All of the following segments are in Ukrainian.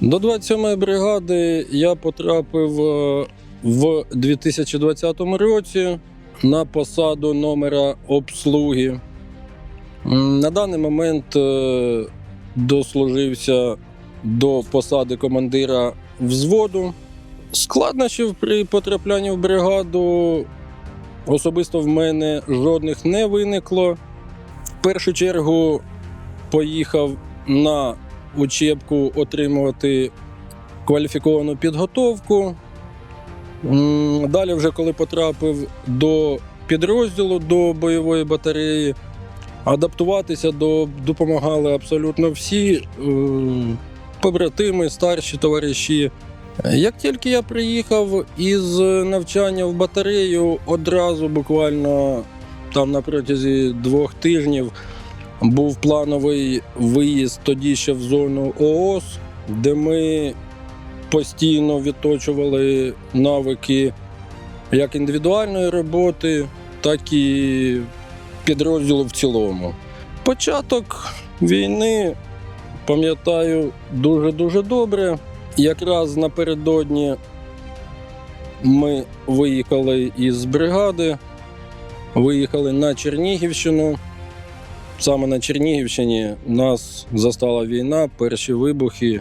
До 27-ї бригади я потрапив е, в 2020 році на посаду номера обслуги. На даний момент е, дослужився до посади командира взводу. Складнощів при потраплянні в бригаду особисто в мене жодних не виникло. В першу чергу поїхав на учебку отримувати кваліфіковану підготовку. Далі, вже коли потрапив до підрозділу до бойової батареї, адаптуватися до допомагали абсолютно всі е, побратими, старші товариші. Як тільки я приїхав із навчання в батарею, одразу буквально там на протязі двох тижнів був плановий виїзд тоді ще в зону ООС, де ми постійно відточували навики як індивідуальної роботи, так і підрозділу в цілому. Початок війни пам'ятаю дуже-дуже добре. Якраз напередодні ми виїхали із бригади, виїхали на Чернігівщину. Саме на Чернігівщині нас застала війна, перші вибухи,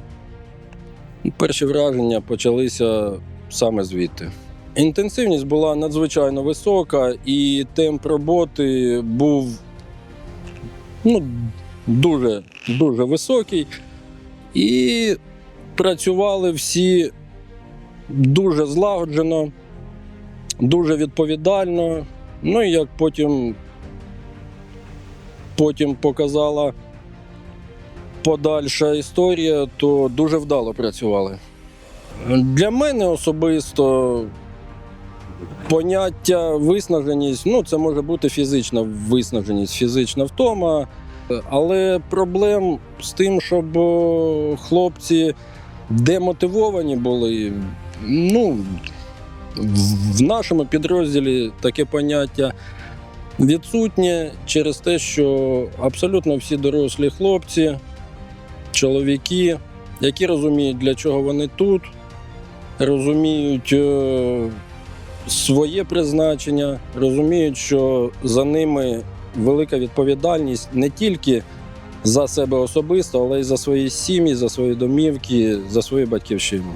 перші враження почалися саме звідти. Інтенсивність була надзвичайно висока, і темп роботи був ну, дуже, дуже високий. І працювали всі дуже злагоджено, дуже відповідально. Ну і як потім потім показала подальша історія, то дуже вдало працювали. Для мене особисто поняття виснаженість, ну, це може бути фізична виснаженість, фізична втома. Але проблем з тим, щоб хлопці демотивовані були, ну, в- нашому підрозділі таке поняття відсутнє через те, що абсолютно всі дорослі хлопці, чоловіки, які розуміють, для чого вони тут, розуміють е, своє призначення, розуміють, що за ними велика відповідальність не тільки за себе особисто, але й за свої сім'ї, за свої домівки, за свою батьківщину.